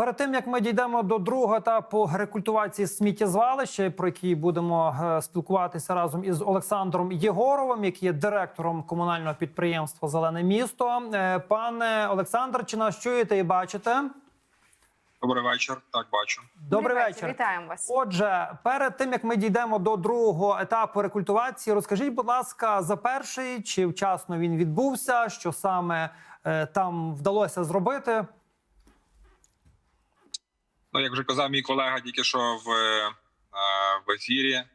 перед тим як ми дійдемо до другого етапу рекультивації сміттєзвалища, про який будемо е, спілкуватися разом із Олександром Єгоровим, який є директором комунального підприємства Зелене місто. Е, Пане Олександр, чи нас чуєте і бачите? Добрий вечір. Так, бачу. Добрий вечір. Вітаємо вас. Отже, перед тим як ми дійдемо до другого етапу рекультивації, розкажіть, будь ласка, за перший чи вчасно він відбувся, що саме е, там вдалося зробити? Ну, як вже казав мій колега, тільки що в, е, в ефірі. е,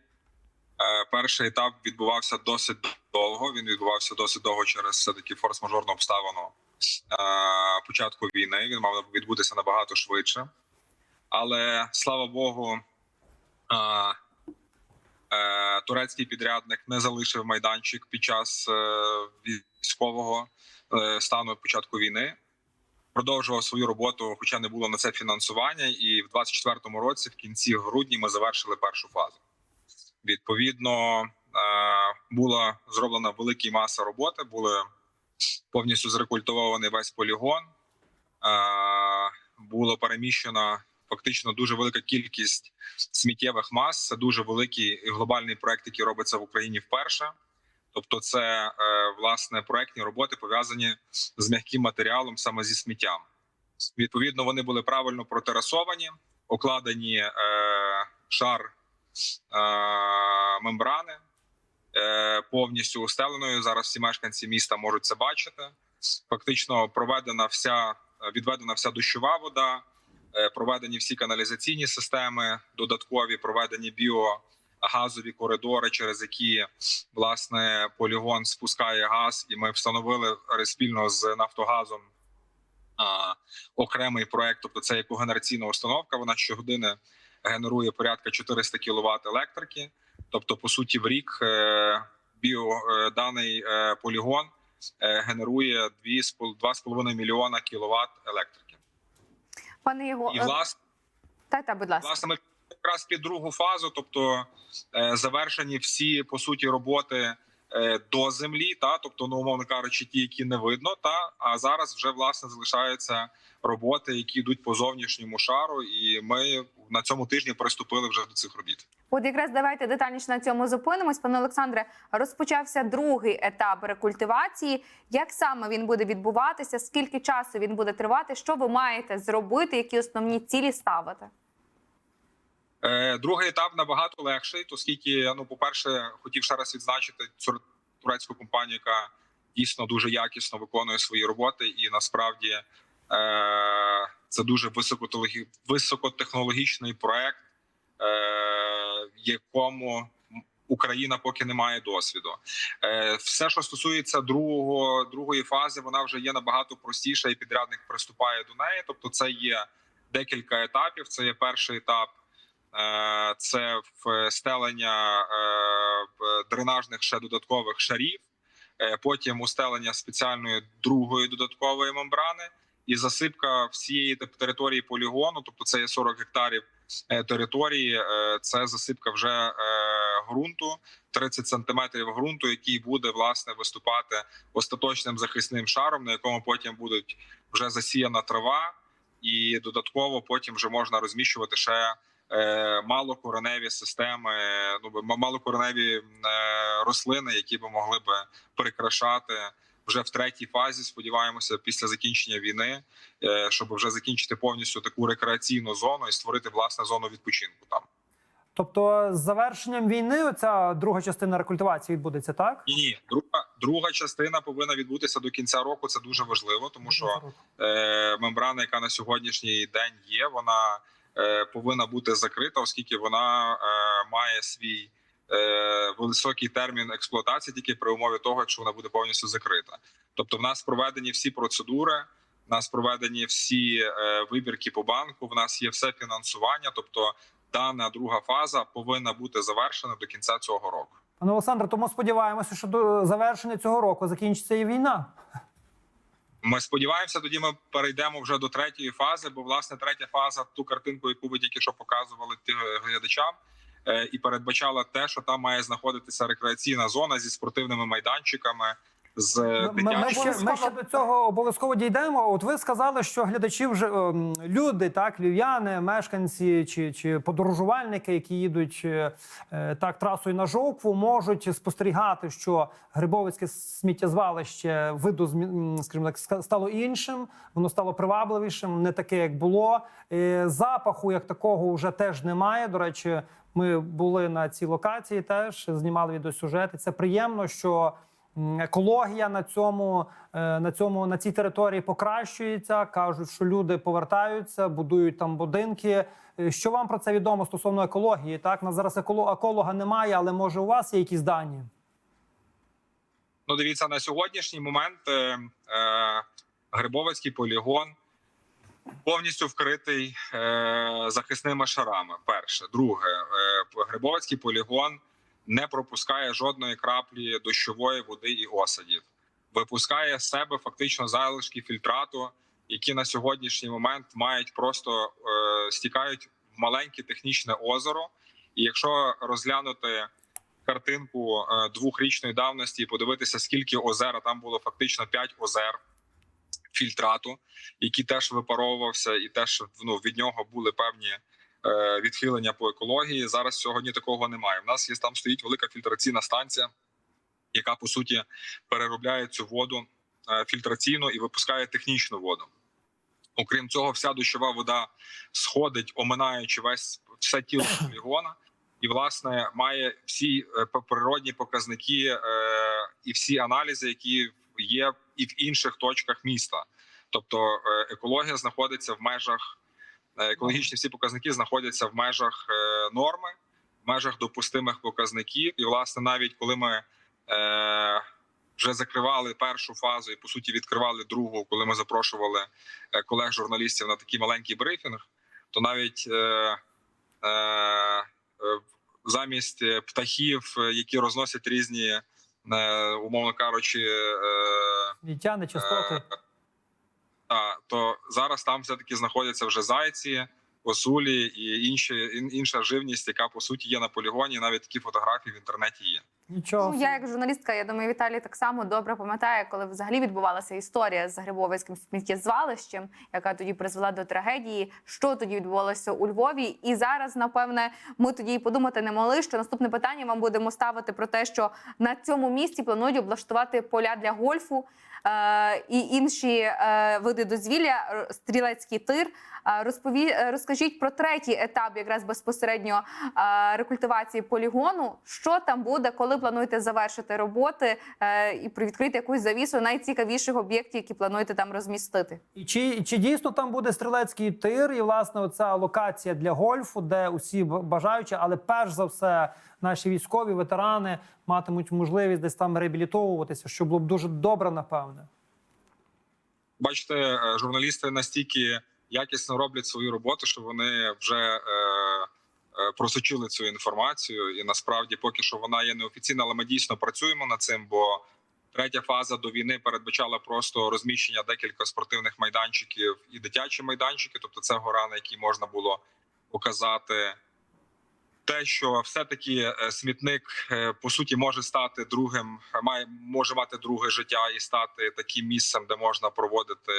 Перший етап відбувався досить довго. Він відбувався досить довго через таки форс-мажорну обставину е, початку війни. Він мав відбутися набагато швидше. Але слава Богу, е, е, турецький підрядник не залишив майданчик під час е, військового е, стану початку війни. Продовжував свою роботу, хоча не було на це фінансування. І в 24-му році, в кінці грудня, ми завершили першу фазу. Відповідно, е, була зроблена велика маса роботи. Були повністю зрекультивований весь полігон. Е, Було переміщено фактично дуже велика кількість сміттєвих мас. Це дуже великий і глобальний проект, який робиться в Україні вперше. Тобто, це е, власне проектні роботи пов'язані з м'яким матеріалом, саме зі сміттям. Відповідно, вони були правильно протерасовані, окладені е, шар е, мембрани е, повністю устеленою. Зараз всі мешканці міста можуть це бачити. Фактично проведена вся відведена вся дощова вода, е, проведені всі каналізаційні системи, додаткові проведені біо газові коридори, через які власне полігон спускає газ, і ми встановили спільно з Нафтогазом а, окремий проект. Тобто, це як когенераційна установка. Вона щогодини генерує порядка 400 кВт електрики. Тобто, по суті, в рік е, біо е, даний е, полігон е, генерує 2,5 мільйона кВт електрики. Пане Його, І власне. та та, будь ласка. Власне, ми якраз під другу фазу, тобто е, завершені всі по суті роботи е, до землі, та тобто, ну умовно кажучи, ті, які не видно, та а зараз вже власне залишаються роботи, які йдуть по зовнішньому шару, і ми на цьому тижні приступили вже до цих робіт. От якраз давайте детальніше на цьому зупинимось. Пане Олександре, розпочався другий етап рекультивації. Як саме він буде відбуватися? Скільки часу він буде тривати? Що ви маєте зробити? Які основні цілі ставити? Е, Другий етап набагато легший, оскільки, ну, по-перше, хотів ще раз відзначити турецьку компанію, яка дійсно дуже якісно виконує свої роботи, і насправді е, це дуже високотехнологі- високотехнологічний проект, е, якому Україна поки не має досвіду. Е, все, що стосується другого другої фази, вона вже є набагато простіша, і підрядник приступає до неї. Тобто, це є декілька етапів. Це є перший етап. Е, це встелення е, дренажних ще додаткових шарів, е, потім устелення спеціальної другої додаткової мембрани і засипка всієї території полігону, тобто це є 40 гектарів е, території. е, Це засипка вже е, ґрунту, 30 сантиметрів ґрунту, який буде власне виступати остаточним захисним шаром, на якому потім будуть вже засіяна трава, і додатково потім вже можна розміщувати ще е, малокореневі системи, ну малокореневі е, рослини, які би могли би прикрашати вже в третій фазі. Сподіваємося, після закінчення війни, е, щоб вже закінчити повністю таку рекреаційну зону і створити власне зону відпочинку там. Тобто, з завершенням війни, ця друга частина рекультивації відбудеться, так? Ні, ні, друга друга частина повинна відбутися до кінця року. Це дуже важливо, тому що е, мембрана, яка на сьогоднішній день є, вона е, повинна бути закрита, оскільки вона е, має свій е, високий термін експлуатації тільки при умові того, якщо вона буде повністю закрита. Тобто, в нас проведені всі процедури. В нас проведені всі е, вибірки по банку. В нас є все фінансування. Тобто, дана друга фаза повинна бути завершена до кінця цього року. Пане Олександре, тому сподіваємося, що до завершення цього року закінчиться і війна. Ми сподіваємося, тоді ми перейдемо вже до третьої фази. Бо власне третя фаза, ту картинку, яку ви тільки що показували ті- глядачам, е, і передбачала те, що там має знаходитися рекреаційна зона зі спортивними майданчиками, з Ми, ми, ще, ми ще до цього обов'язково дійдемо. От ви сказали, що глядачі вже ем, люди, так, львів'яни, мешканці чи, чи подорожувальники, які їдуть е, е, так трасою на жовкву, можуть спостерігати, що Грибовицьке сміттєзвалище виду скажімо так, стало іншим, воно стало привабливішим, не таке, як було. Е, Запаху як такого вже теж немає. До речі, ми були на цій локації, теж знімали відеосюжети. Це приємно, що. Екологія на цьому е, на цьому на цій території покращується. кажуть, що люди повертаються, будують там будинки. Е, Що вам про це відомо стосовно екології? Так на зараз еколо- еколога немає, але може у вас є якісь дані? Ну, дивіться, на сьогоднішній момент е, е, Грибовицький полігон повністю вкритий е, захисними шарами. Перше, друге, е, Грибовицький полігон не пропускає жодної краплі дощової води і осадів, випускає з себе фактично залишки фільтрату, які на сьогоднішній момент мають просто е, стікають в маленьке технічне озеро. І якщо розглянути картинку е, двохрічної давності і подивитися, скільки озер, а там було фактично 5 озер фільтрату, який теж випаровувався, і теж ну, від нього були певні відхилення по екології. Зараз сьогодні такого немає. У нас є там стоїть велика фільтраційна станція, яка по суті переробляє цю воду е, фільтраційно і випускає технічну воду. Окрім цього, вся дощова вода сходить, оминаючи весь все тіло полігона, і власне має всі е, природні показники е, і всі аналізи, які є і в інших точках міста. Тобто е, екологія знаходиться в межах е, екологічні всі показники знаходяться в межах е, норми, в межах допустимих показників. І власне, навіть коли ми е, вже закривали першу фазу і по суті відкривали другу, коли ми запрошували е, колег журналістів на такий маленький брифінг, то навіть е, е, е, замість е, птахів, е, які розносять різні, е, умовно кажучи, е, Віття, нечистоти. та, то зараз там все таки знаходяться вже зайці, осулі і інші інша живність, яка по суті є на полігоні. Навіть такі фотографії в інтернеті є. Нічого. Ну, я як журналістка, я думаю, Віталій так само добре пам'ятає, коли взагалі відбувалася історія з Грибовицьким сміттєзвалищем, яка тоді призвела до трагедії. Що тоді відбувалося у Львові? І зараз, напевне, ми тоді і подумати не могли, що наступне питання вам будемо ставити про те, що на цьому місці планують облаштувати поля для гольфу. Е, І інші е, види дозвілля, стрілецький тир. Е, Розпові... розкажіть про третій етап, якраз безпосередньо рекультивації полігону. Що там буде, коли плануєте завершити роботи і привідкрити якусь завісу найцікавіших об'єктів, які плануєте там розмістити? І чи, чи дійсно там буде стрілецький тир, і власне оця локація для гольфу, де усі бажаючі, але перш за все наші військові ветерани матимуть можливість десь там реабілітовуватися, що було б дуже добре, напевне. Бачите, е, журналісти настільки якісно роблять свою роботу, що вони вже е, е, просочили цю інформацію, і насправді поки що вона є неофіційна, але ми дійсно працюємо над цим. Бо третя фаза до війни передбачала просто розміщення декілька спортивних майданчиків і дитячі майданчики. Тобто, це гора, на якій можна було показати. Те, що все-таки е, смітник е, по суті може стати другим, має може мати друге життя і стати таким місцем, де можна проводити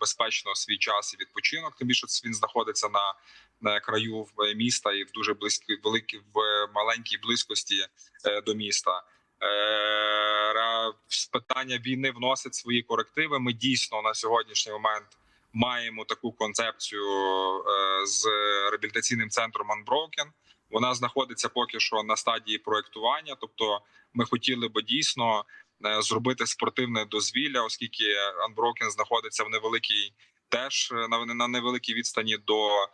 безпечно свій час і відпочинок. Тим більше він знаходиться на, на краю міста і в дуже близькій великій в маленькій близькості е, до міста. Е, питання війни вносить свої корективи. Ми дійсно на сьогоднішній момент маємо таку концепцію е, з реабілітаційним центром Unbroken. Вона знаходиться поки що на стадії проектування. Тобто, ми хотіли би дійсно е, зробити спортивне дозвілля, оскільки Unbroken знаходиться в невеликій, теж е, на, невеликій відстані до е,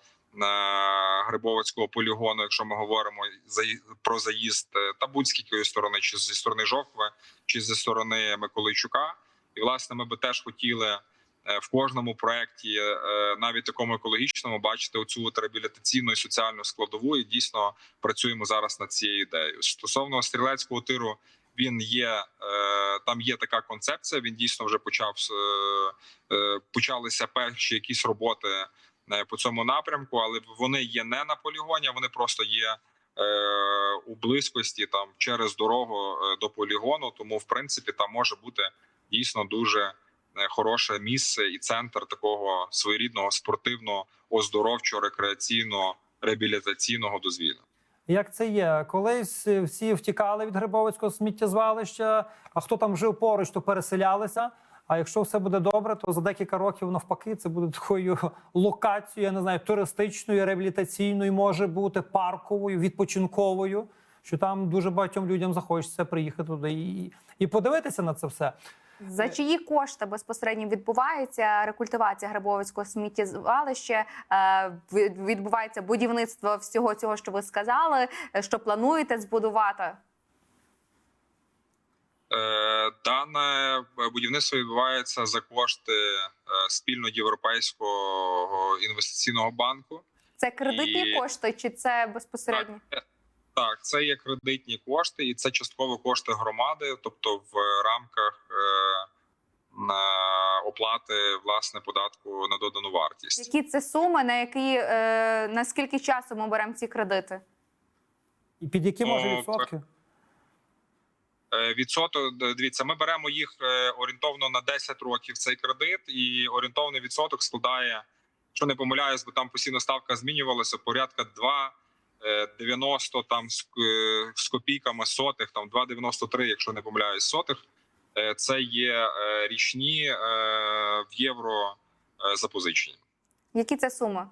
Грибовицького полігону, якщо ми говоримо заї- про заїзд та будь-якої сторони, чи зі сторони Жовкви, чи зі сторони Миколайчука. І власне ми би теж хотіли в кожному проєкті, е, навіть такому екологічному, бачити оцю от реабілітаційну і соціальну складову. І дійсно працюємо зараз над цією ідеєю. Стосовно стрілецького тиру, він є е, там. Є така концепція. Він дійсно вже почав е, е, почалися перші якісь роботи е, по цьому напрямку, але вони є не на полігоні, вони просто є у близькості там через дорогу е, до полігону. Тому, в принципі, там може бути дійсно дуже е, хороше місце і центр такого своєрідного спортивного, оздоровчого, рекреаційного, реабілітаційного дозвілля. Як це є? Колись всі втікали від Грибовицького сміттєзвалища, а хто там жив поруч, то переселялися. А якщо все буде добре, то за декілька років навпаки це буде такою локацією, я не знаю, туристичною, реабілітаційною, може бути парковою, відпочинковою. Що там дуже багатьом людям захочеться приїхати туди і, і подивитися на це все. За чиї кошти безпосередньо відбувається рекультивація Грабовицького сміттєзвалища? Е, Відбувається будівництво всього цього, що ви сказали, е, що плануєте збудувати? Е, Дане будівництво відбувається за кошти е, спільно європейського інвестиційного банку. Це кредитні І- кошти, чи це безпосередньо? Так, так, це є кредитні кошти, і це частково кошти громади, тобто в рамках е, оплати власне податку на додану вартість. Які це суми? На які е, на скільки часу ми беремо ці кредити? І під які може відсотки? Е, Відсоток дивіться, ми беремо їх е, орієнтовно на 10 років цей кредит, і орієнтовний відсоток складає, що не помиляюсь, бо там постійно ставка змінювалася, порядка 2, е, 90 там з, е, з копійками сотих, там 2,93, якщо не помиляюсь, сотих. Е, Це є е, річні е, в євро е, запозичення. Які це суми?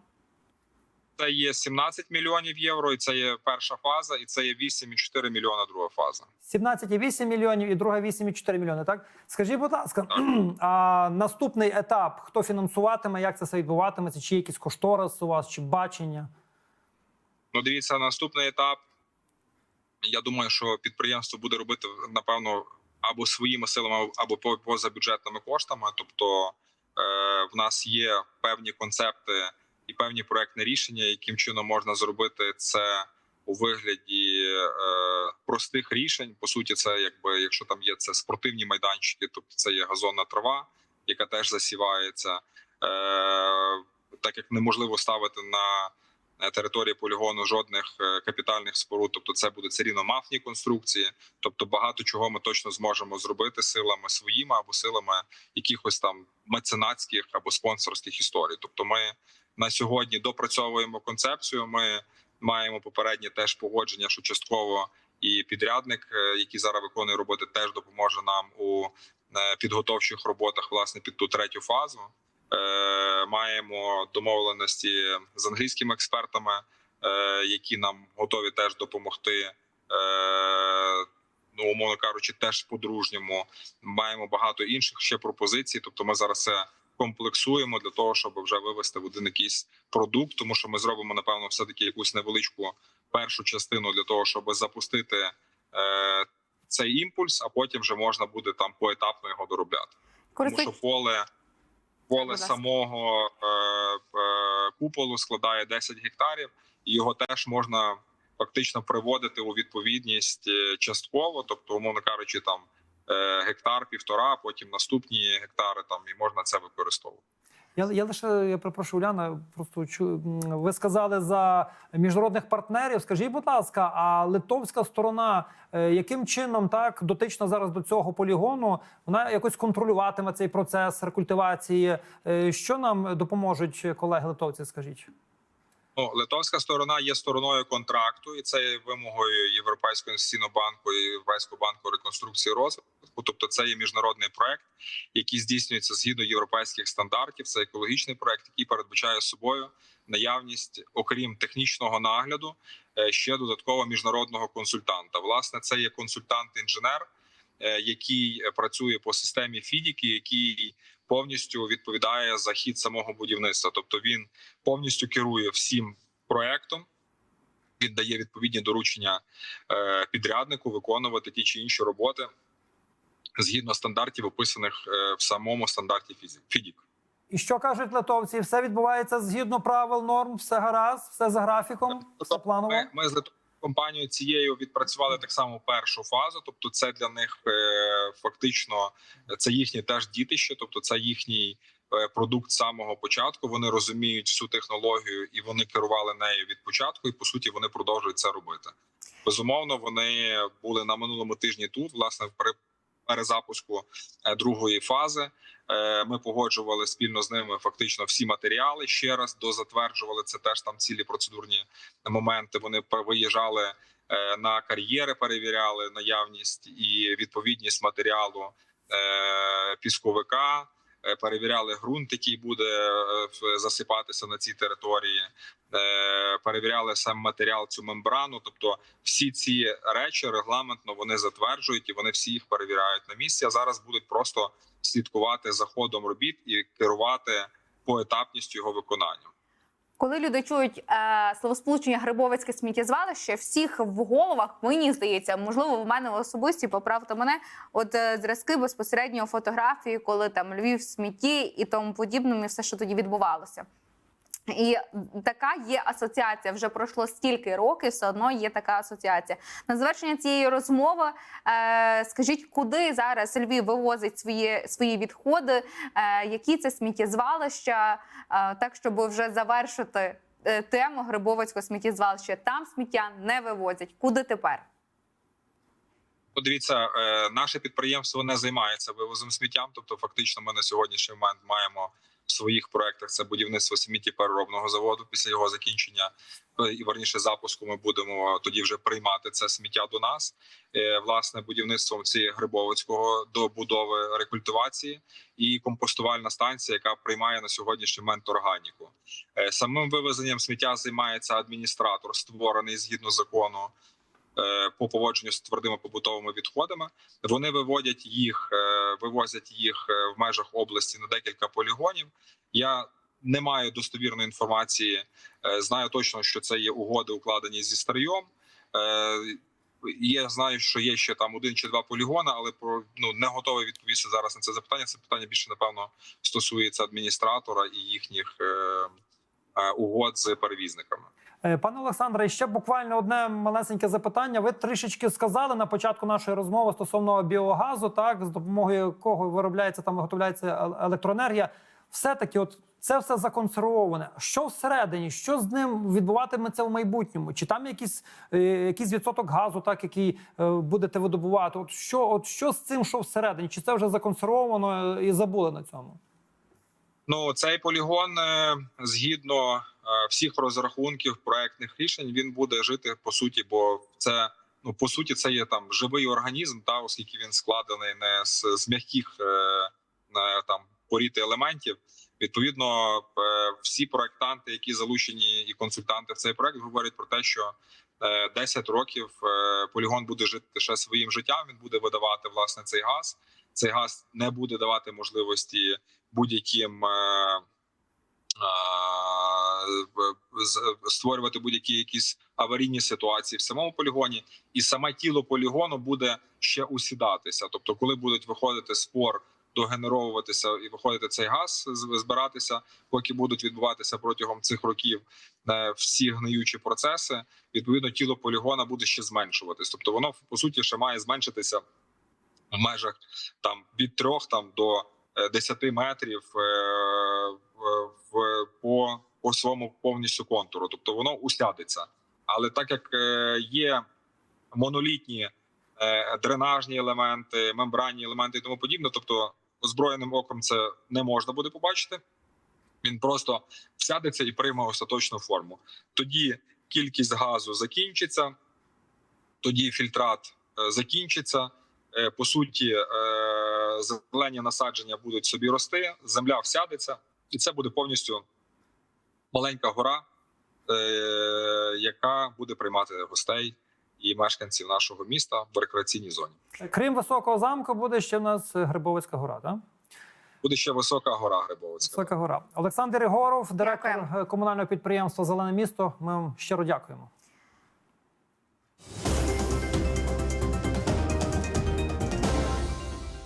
Це є 17 мільйонів євро, і це є перша фаза, і це є 8,4 мільйона друга фаза. 17,8 мільйонів і друга 8,4 мільйони. Так скажіть, будь ласка, а наступний етап хто фінансуватиме, як це все відбуватиметься? Чи є якісь кошторис у вас, чи бачення? Ну, дивіться, наступний етап. Я думаю, що підприємство буде робити напевно або своїми силами, або по- поза бюджетними коштами. Тобто, е, в нас є певні концепти і певні проектні рішення, яким чином можна зробити це у вигляді е, простих рішень. По суті, це якби якщо там є це спортивні майданчики, тобто це є газонна трава, яка теж засівається. Е, так як неможливо ставити на території полігону жодних е, капітальних споруд, тобто це буде все рівно мафні конструкції. Тобто багато чого ми точно зможемо зробити силами своїми або силами якихось там меценатських або спонсорських історій. Тобто, ми на сьогодні допрацьовуємо концепцію. Ми маємо попереднє теж погодження, що частково і підрядник, е, який зараз виконує роботи, теж допоможе нам у е, підготовчих роботах, власне, під ту третю фазу. Е, маємо домовленості з англійськими експертами, е, які нам готові теж допомогти. Е, ну, умовно кажучи, теж по-дружньому. Маємо багато інших ще пропозицій. Тобто, ми зараз це комплексуємо для того, щоб вже вивести в один якийсь продукт, тому що ми зробимо напевно все таки якусь невеличку першу частину для того, щоб запустити е, цей імпульс, а потім вже можна буде там поетапно його доробляти. Тому що поле поле самого е, е, куполу складає 10 гектарів, і його теж можна фактично приводити у відповідність е, частково, тобто, умовно кажучи, там е, гектар, півтора, потім наступні гектари там і можна це використовувати. Я, я лише я перепрошую, Уляна. Просто чу, ви сказали за міжнародних партнерів. Скажіть, будь ласка, а литовська сторона е, яким чином так дотична зараз до цього полігону? Вона якось контролюватиме цей процес рекультивації? Е, Що нам допоможуть колеги литовці? Скажіть. Ну, литовська сторона є стороною контракту, і це є вимогою Європейського інвестиційного банку і Європейського банку реконструкції розвитку. Тобто, це є міжнародний проект, який здійснюється згідно європейських стандартів. Це екологічний проект, який передбачає собою наявність, окрім технічного нагляду, е, ще додатково міжнародного консультанта. Власне, це є консультант-інженер, е, який е, працює по системі FIDIC, який повністю відповідає за хід самого будівництва. Тобто він повністю керує всім проектом. Він дає відповідні доручення е, підряднику виконувати ті чи інші роботи згідно стандартів, описаних е, в самому стандарті FIDIC. І що кажуть литовці? Все відбувається згідно правил, норм, все гаразд, все за графіком, все планово. Ми, ми з литовською компанією цією відпрацювали так само першу фазу. Тобто, це для них е, фактично це їхнє теж дітище, тобто це їхній е, продукт з самого початку. Вони розуміють всю технологію і вони керували нею від початку. І по суті вони продовжують це робити. Безумовно, вони були на минулому тижні тут, власне, при перезапуску е, другої фази. Е, Ми погоджували спільно з ними фактично всі матеріали. Ще раз дозатверджували це теж там цілі процедурні моменти. Вони виїжджали е, на кар'єри, перевіряли наявність і відповідність матеріалу е, пісковика. Перевіряли ґрунт, який буде засипатися на цій території, перевіряли сам матеріал, цю мембрану. Тобто, всі ці речі регламентно вони затверджують і вони всі їх перевіряють на місці. А зараз будуть просто слідкувати за ходом робіт і керувати поетапністю його виконання. Коли люди чують е, словосполучення Грибовицьке сміттєзвалище, всіх в головах мені здається, можливо, в мене особисті поправте мене. От е, зразки безпосередньо фотографії, коли там Львів в смітті і тому подібному, і все, що тоді відбувалося. І така є асоціація. Вже пройшло стільки років, все одно є така асоціація. На завершення цієї розмови е, скажіть, куди зараз Львів вивозить свої, свої відходи, е, які це сміттєзвалища, е, так щоб вже завершити е, тему Грибовицького сміттєзвалища. Там сміття не вивозять. Куди тепер? Подивіться, е, наше підприємство не займається вивозом сміттям. Тобто, фактично, ми на сьогоднішній момент маємо в своїх проектах це будівництво сміттєпереробного заводу. Після його закінчення е, і верніше запуску ми будемо тоді вже приймати це сміття до нас. Е, Власне, будівництвом цієї Грибовицького до будови рекультивації і компостувальна станція, яка приймає на сьогоднішній момент органіку. Е, Самим вивезенням сміття займається адміністратор, створений згідно закону по поводженню з твердими побутовими відходами. Вони виводять їх, е, вивозять їх е, в межах області на декілька полігонів. Я не маю достовірної інформації. е, Знаю точно, що це є угоди, укладені зі старйом. Е, Я знаю, що є ще там один чи два полігони, але про ну не готовий відповісти зараз на це запитання. Це питання більше напевно стосується адміністратора і їхніх е, е, угод з перевізниками. Е, Пане Олександре, ще буквально одне малесеньке запитання. Ви трішечки сказали на початку нашої розмови стосовно біогазу, так з допомогою якого виробляється там, виготовляється е- електроенергія. Все таки, от це все законсервоване. Що всередині? Що з ним відбуватиметься в майбутньому? Чи там якийсь, е, якийсь відсоток газу, так який будете видобувати? От що, от що з цим, що всередині? Чи це вже законсервовано і забули на цьому? Ну цей полігон згідно всіх розрахунків проектних рішень він буде жити по суті, бо це ну по суті це є там живий організм, та оскільки він складений не з, з м'яких е, е, там порід елементів. Відповідно, е, всі проектанти, які залучені, і консультанти в цей проект, говорять про те, що е, 10 років е, полігон буде жити ще своїм життям. Він буде видавати власне цей газ. Цей газ не буде давати можливості будь-яким е, е, створювати будь-які якісь аварійні ситуації в самому полігоні, і саме тіло полігону буде ще усідатися. Тобто, коли будуть виходити спор, догенеровуватися і виходити цей газ, збиратися, поки будуть відбуватися протягом цих років е, всі гниючі процеси. Відповідно, тіло полігона буде ще зменшуватись. Тобто, воно по суті ще має зменшитися в межах там від трьох там до е, 10 метрів е, в, в по, по своєму повністю контуру. Тобто воно усядеться. Але так як е, є монолітні е, дренажні елементи, мембранні елементи і тому подібне, тобто озброєним оком це не можна буде побачити. Він просто всядеться і прийме остаточну форму. Тоді кількість газу закінчиться, тоді фільтрат е, закінчиться. По суті, зелені насадження будуть собі рости, земля всядеться, і це буде повністю маленька гора, е, яка буде приймати гостей і мешканців нашого міста в рекреаційній зоні. Крім високого замку, буде ще в нас Грибовицька гора, так? Буде ще висока гора Грибовицька. Висока гора. Олександр Ігоров, директор комунального підприємства Зелене місто. Ми вам щиро дякуємо.